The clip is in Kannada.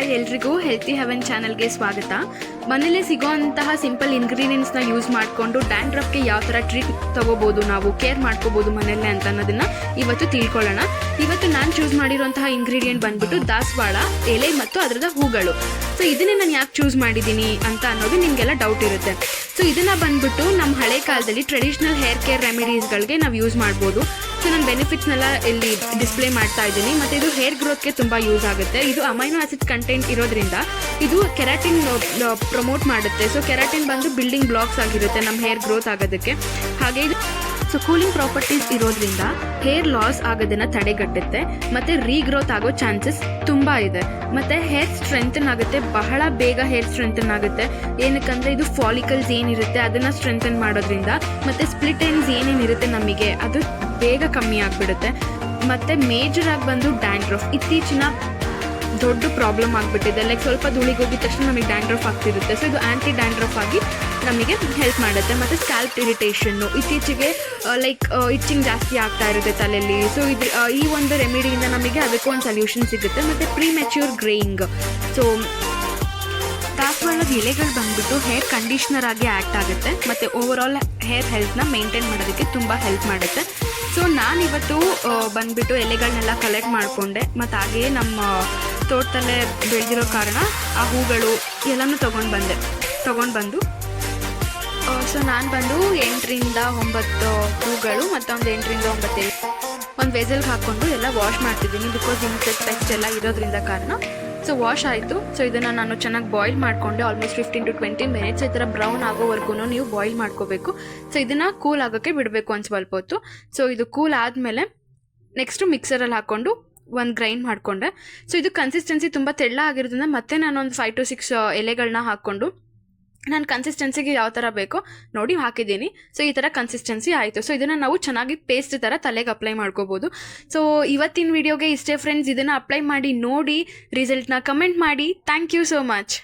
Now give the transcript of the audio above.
ಹಾಯ್ ಎಲ್ರಿಗೂ ಹೆಲ್ತಿ ಹೆವೆನ್ ಚಾನಲ್ಗೆ ಸ್ವಾಗತ. ಮನೇಲಿ ಸಿಗೋವಂತಹ ಸಿಂಪಲ್ ಇಂಗ್ರೀಡಿಯೆಂಟ್ಸ್ನ ಯೂಸ್ ಮಾಡಿಕೊಂಡು ಡ್ಯಾಂಡ್ರಫ್ಗೆ ಯಾವ ಥರ ಟ್ರೀಟ್ ತೊಗೋಬೋದು, ನಾವು ಕೇರ್ ಮಾಡ್ಕೋಬೋದು ಮನೆಯಲ್ಲೇ ಅಂತ ಅನ್ನೋದನ್ನ ಇವತ್ತು ತಿಳ್ಕೊಳ್ಳೋಣ. ಇವತ್ತು ನಾನು ಚೂಸ್ ಮಾಡಿರುವಂತಹ ಇಂಗ್ರೀಡಿಯೆಂಟ್ ಬಂದ್ಬಿಟ್ಟು ದಾಸವಾಳ, ಎಲೆ ಮತ್ತು ಅದರದ ಹೂಗಳು. ಸೊ ಇದನ್ನೇ ನಾನು ಯಾಕೆ ಚೂಸ್ ಮಾಡಿದ್ದೀನಿ ಅಂತ ಅನ್ನೋದು ನಿಮಗೆಲ್ಲ ಡೌಟ್ ಇರುತ್ತೆ. ಸೊ ಇದನ್ನ ಬಂದ್ಬಿಟ್ಟು ನಮ್ಮ ಹಳೆ ಕಾಲದಲ್ಲಿ ಟ್ರೆಡಿಷ್ನಲ್ ಹೇರ್ ಕೇರ್ ರೆಮಿಡೀಸ್ಗಳಿಗೆ ನಾವು ಯೂಸ್ ಮಾಡ್ಬೋದು. ಸೊ ಬೆನಿಫಿಟ್ಸ್ ನೆಲ್ಲ ಇಲ್ಲಿ ಡಿಸ್ಪ್ಲೇ ಮಾಡ್ತಾ ಇದ್ದೀನಿ. ಮತ್ತೆ ಇದು ಹೇರ್ ಗ್ರೋತ್ಗೆ ತುಂಬಾ ಯೂಸ್ ಆಗುತ್ತೆ. ಇದು ಅಮೈನೋ ಆಸಿಡ್ ಕಂಟೆಂಟ್ ಇರೋದ್ರಿಂದ ಇದು ಕೆರಾಟಿನ್ ಪ್ರಮೋಟ್ ಮಾಡುತ್ತೆ. ಸೊ ಕೆರಾಟಿನ್ ಬಂದು ಬಿಲ್ಡಿಂಗ್ ಬ್ಲಾಕ್ಸ್ ಆಗಿರುತ್ತೆ ನಮ್ಮ ಹೇರ್ ಗ್ರೋತ್ ಆಗೋದಕ್ಕೆ. ಹಾಗೆ ಇದು ಸೊ ಕೂಲಿಂಗ್ ಪ್ರಾಪರ್ಟೀಸ್ ಇರೋದ್ರಿಂದ ಹೇರ್ ಲಾಸ್ ಆಗೋದನ್ನ ತಡೆಗಟ್ಟುತ್ತೆ, ಮತ್ತೆ ರೀಗ್ರೋತ್ ಆಗೋ ಚಾನ್ಸಸ್ ತುಂಬಾ ಇದೆ. ಮತ್ತೆ ಹೇರ್ ಸ್ಟ್ರೆಂಥನ್ ಆಗುತ್ತೆ, ಬಹಳ ಬೇಗ ಹೇರ್ ಸ್ಟ್ರೆಂಥನ್ ಆಗುತ್ತೆ. ಏನಕ್ಕಂದ್ರೆ ಇದು ಫಾಲಿಕಲ್ಸ್ ಏನಿರುತ್ತೆ, ಅದನ್ನ ಸ್ಟ್ರೆಂಥನ್ ಮಾಡೋದ್ರಿಂದ, ಮತ್ತೆ ಸ್ಪ್ಲಿಟ್ ಎಂಡ್ಸ್ ಏನೇನಿರುತ್ತೆ ನಮಗೆ, ಅದು ಬೇಗ ಕಮ್ಮಿ ಆಗಿಬಿಡುತ್ತೆ. ಮತ್ತೆ ಮೇಜರ್ ಆಗಿ ಬಂದು ಡ್ಯಾಂಡ್ರಫ್ ಇತ್ತೀಚಿನ ದೊಡ್ಡ ಪ್ರಾಬ್ಲಮ್ ಆಗಿಬಿಟ್ಟಿದೆ. ಲೈಕ್ ಸ್ವಲ್ಪ ಧೂಳಿಗೆ ಹೋಗಿದ ತಕ್ಷಣ ನಮಗೆ ಡ್ಯಾಂಡ್ರಫ್ ಆಗ್ತಿರುತ್ತೆ. ಸೊ ಇದು ಆ್ಯಂಟಿ ಡ್ಯಾಂಡ್ರಫ್ ಆಗಿ ನಮಗೆ ಹೆಲ್ಪ್ ಮಾಡುತ್ತೆ. ಮತ್ತು ಸ್ಕ್ಯಾಲ್ಪ್ ಇರಿಟೇಷನ್ನು ಇತ್ತೀಚೆಗೆ ಲೈಕ್ ಇಚ್ಚಿಂಗ್ ಜಾಸ್ತಿ ಆಗ್ತಾ ಇರುತ್ತೆ ತಲೆಯಲ್ಲಿ. ಸೊ ಇದು ಈ ಒಂದು ರೆಮಿಡಿಯಿಂದ ನಮಗೆ ಅದಕ್ಕೂ ಒಂದು ಸೊಲ್ಯೂಷನ್ ಸಿಗುತ್ತೆ. ಮತ್ತು ಪ್ರೀ ಮೆಚ್ಯೂರ್ ಗ್ರೇಯಿಂಗ್ ಸೊ ದಾಸವಾಳದ ಎಲೆಗಳು ಬಂದ್ಬಿಟ್ಟು ಹೇರ್ ಕಂಡೀಷ್ನರ್ ಆಗಿ ಆ್ಯಕ್ಟ್ ಆಗುತ್ತೆ. ಮತ್ತು ಓವರ್ ಆಲ್ ಹೇರ್ ಹೆಲ್ತ್ನ ಮೇಂಟೈನ್ ಮಾಡೋದಕ್ಕೆ ತುಂಬ ಹೆಲ್ಪ್ ಮಾಡುತ್ತೆ. ಸೊ ನಾನಿವತ್ತು ಬಂದ್ಬಿಟ್ಟು ಎಲೆಗಳನ್ನೆಲ್ಲ ಕಲೆಕ್ಟ್ ಮಾಡಿಕೊಂಡೆ. ಮತ್ತು ಹಾಗೆಯೇ ನಮ್ಮ ತೋಟದಲ್ಲೇ ಬೆಳೆದಿರೋ ಕಾರಣ ಆ ಹೂಗಳು ಎಲ್ಲನೂ ತೊಗೊಂಡು ಬಂದೆ. ತೊಗೊಂಡು ಬಂದು ಸೊ ನಾನು ಬಂದು ಎಂಟರಿಂದ ಒಂಬತ್ತು ಹೂಗಳು ಮತ್ತು ಒಂದು ಎಂಟರಿಂದ ಒಂಬತ್ತು ಒಂದು ವೆಸಲ್ಗೆ ಹಾಕ್ಕೊಂಡು ಎಲ್ಲ ವಾಶ್ ಮಾಡ್ತಿದ್ದೀನಿ ಬಿಕಾಸ್ ಇನ್ಸೆಕ್ಟ್ ಪೆಸ್ಟ್ ಎಲ್ಲ ಇರೋದ್ರಿಂದ ಕಾರಣ. ಸೊ ವಾಶ್ ಆಯಿತು. ಸೊ ಇದನ್ನು ನಾನು ಚೆನ್ನಾಗಿ ಬಾಯ್ಲ್ ಮಾಡಿಕೊಂಡೆ almost fifteen to twenty minutes ಈ ಥರ ಬ್ರೌನ್ ಆಗೋವರೆಗೂ ನೀವು ಬಾಯ್ಲ್ ಮಾಡ್ಕೋಬೇಕು. ಸೊ ಇದನ್ನು ಕೂಲ್ ಆಗೋಕ್ಕೆ ಬಿಡಬೇಕು ಒಂದು ಸ್ವಲ್ಪ ಹೊತ್ತು. ಸೊ ಇದು ಕೂಲ್ ಆದಮೇಲೆ ನೆಕ್ಸ್ಟು ಮಿಕ್ಸರಲ್ಲಿ ಹಾಕ್ಕೊಂಡು ಒಂದು ಗ್ರೈಂಡ್ ಮಾಡಿಕೊಂಡೆ. ಸೊ ಇದು ಕನ್ಸಿಸ್ಟೆನ್ಸಿ ತುಂಬ ತೆಳ್ಳ ಆಗಿರೋದ್ರಿಂದ ಮತ್ತೆ ನಾನು ಒಂದು ಫೈವ್ ಟು ಸಿಕ್ಸ್ ಎಲೆಗಳನ್ನ ಹಾಕ್ಕೊಂಡು ನಾನು ಕನ್ಸಿಸ್ಟೆನ್ಸಿಗೆ ಯಾವ ಥರ ಬೇಕೋ ನೋಡಿ ಹಾಕಿದ್ದೀನಿ. ಸೊ ಈ ಥರ ಕನ್ಸಿಸ್ಟೆನ್ಸಿ ಆಯಿತು. ಸೊ ಇದನ್ನು ನಾವು ಚೆನ್ನಾಗಿ ಪೇಸ್ಟ್ ಥರ ತಲೆಗೆ ಅಪ್ಲೈ ಮಾಡ್ಕೋಬೋದು. ಸೊ ಇವತ್ತಿನ ವಿಡಿಯೋಗೆ ಇಷ್ಟೇ ಫ್ರೆಂಡ್ಸ್ ಇದನ್ನು ಅಪ್ಲೈ ಮಾಡಿ ನೋಡಿ ರಿಸಲ್ಟ್ನ ಕಮೆಂಟ್ ಮಾಡಿ. Thank you so much